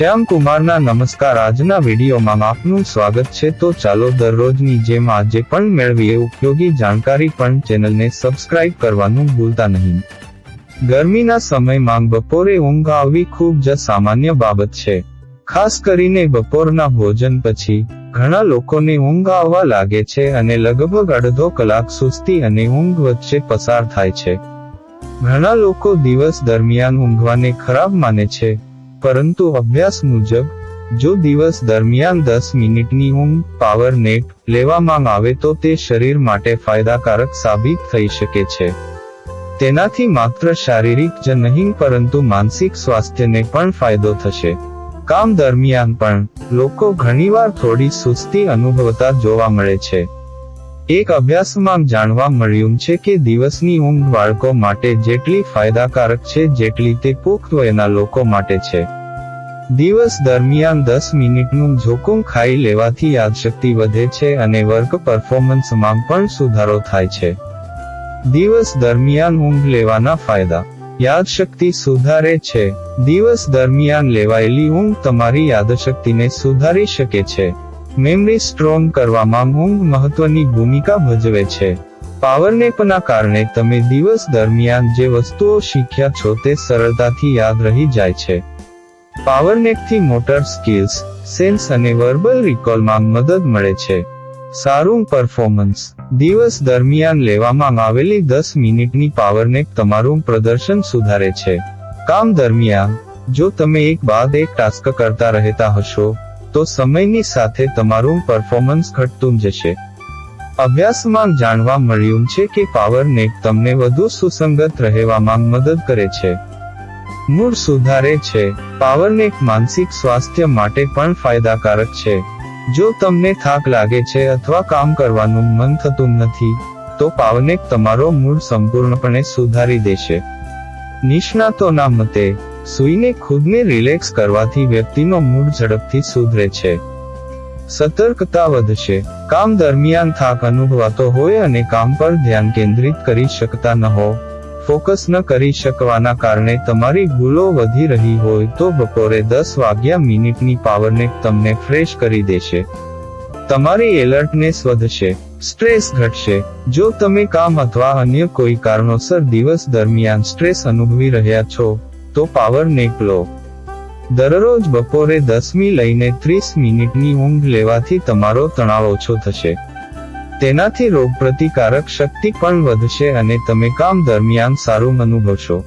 શ્યામ કુમારના નમસ્કાર આજના વિડીયોમાં આપનું સ્વાગત છે. તો ચાલો દરરોજની જેમ આજે પણ મેળવીએ ઉપયોગી જાણકારી પણ ચેનલને સબસ્ક્રાઇબ કરવાનું ભૂલતા નહીં. ગરમીના સમયમાં બપોરે ઊંઘ આવવી ખૂબ જ સામાન્ય બાબત છે. ખાસ કરીને બપોરના ભોજન પછી ઘણા લોકોને ઊંઘ આવવા લાગે છે અને લગભગ અડધો કલાક સુસ્તી અને ઊંઘ વચ્ચે પસાર થાય છે. ઘણા લોકો દિવસ દરમિયાન ઊંઘવાને ખરાબ માને છે. પરંતુ અભ્યાસ મુજબ, જો દિવસ દરમિયાન દસ મિનિટની ઊંઘ પાવર નેપ લેવામાં આવે તો તે શરીર માટે ફાયદાકારક સાબિત થઈ શકે છે. તેનાથી માત્ર શારીરિક જ નહીં, પરંતુ માનસિક સ્વાસ્થ્યને પણ ફાયદો થશે. કામ દરમિયાન પણ, લોકો ઘણીવાર થોડી સુસ્તી અનુભવતા જોવા મળે છે. એક અભ્યાસમાં જાણવા મળ્યું છે કે દિવસની ઊંઘ બાળકો માટે જેટલી ફાયદાકારક છે, જેટલી તે પુખ્ત વયના લોકો માટે છે. દિવસ દરમિયાન દસ મિનિટનું જોખમ ખાઈ લેવાથી યાદશક્તિ વધે છે અને વર્ક પરફોર્મન્સમાં પણ સુધારો થાય છે. દિવસ દરમિયાન ઊંઘ લેવાના ફાયદા. યાદશક્તિ સુધારે છે. દિવસ દરમિયાન લેવાયેલી ઊંઘ તમારી યાદશક્તિને સુધારી શકે છે. મેમરી સ્ટ્રોંગ કરવામાં ઊંઘ મહત્વની ભૂમિકા ભજવે છે. પાવરનેપના કારણે તમે દિવસ દરમિયાન જે વસ્તુઓ શીખ્યા છો તે સરળતાથી યાદ રહી જાય છે. પાવરનેપથી મોટર સ્કિલ્સ સેન્સ અને વર્બલ રિકોલમાં મદદ મળે છે. સારું પરફોર્મન્સ દિવસ દરમિયાન લેવામાં આવેલી દસ મિનિટની પાવરનેપ તમારું પ્રદર્શન સુધારે છે. કામ દરમિયાન, જો તમે એક બાદ એક ટાસ્ક કરતા રહેતા હશો તો સમયની સાથે તમારું પરફોર્મન્સ ઘટતું જશે. અભ્યાસમાં જાણવા મળ્યું છે કે પાવર નેપ તમને વધુ સુસંગત રહેવામાં મદદ કરે છે. મૂળ સુધારે છે. પાવર નેપ માનસિક સ્વાસ્થ્ય માટે પણ ફાયદાકારક છે. જો તમને થાક લાગે છે અથવા કામ કરવાનું મન થતું નથી, તો પાવરનેપ તમારો મૂડ સંપૂર્ણપણે સુધારી દેશે. નિષ્ણાતોના મતે સૂઈને ખુદને રિલેક્સ કરવાથી વ્યક્તિનો મૂડ ઝડપથી સુધરે છે. સતર્કતા વધશે. કામ દરમિયાન થાક અનુભવાતો હોય અને કામ પર ધ્યાન કેન્દ્રિત કરી શકતા ન હો. ફોકસ ન કરી શકવાના કારણે તમારી ભૂલો વધી રહી હોય તો બપોરે દસ વાગ્યા મિનિટની પાવરને તમને ફ્રેશ કરી દેશે. તમારી એલર્ટનેસ વધશે. સ્ટ્રેસ ઘટશે. જો તમે કામ અથવા અન્ય કોઈ કારણોસર દિવસ દરમિયાન સ્ટ્રેસ અનુભવી રહ્યા છો તો પાવર નેપ લો દરરોજ બપોરે દસમી લઈને ત્રીસ મિનિટની ઊંઘ લેવાથી તમારો તણાવ ઓછો થશે. તેનાથી રોગપ્રતિકારક શક્તિ પણ વધશે અને તમે કામ દરમિયાન સારું અનુભવશો.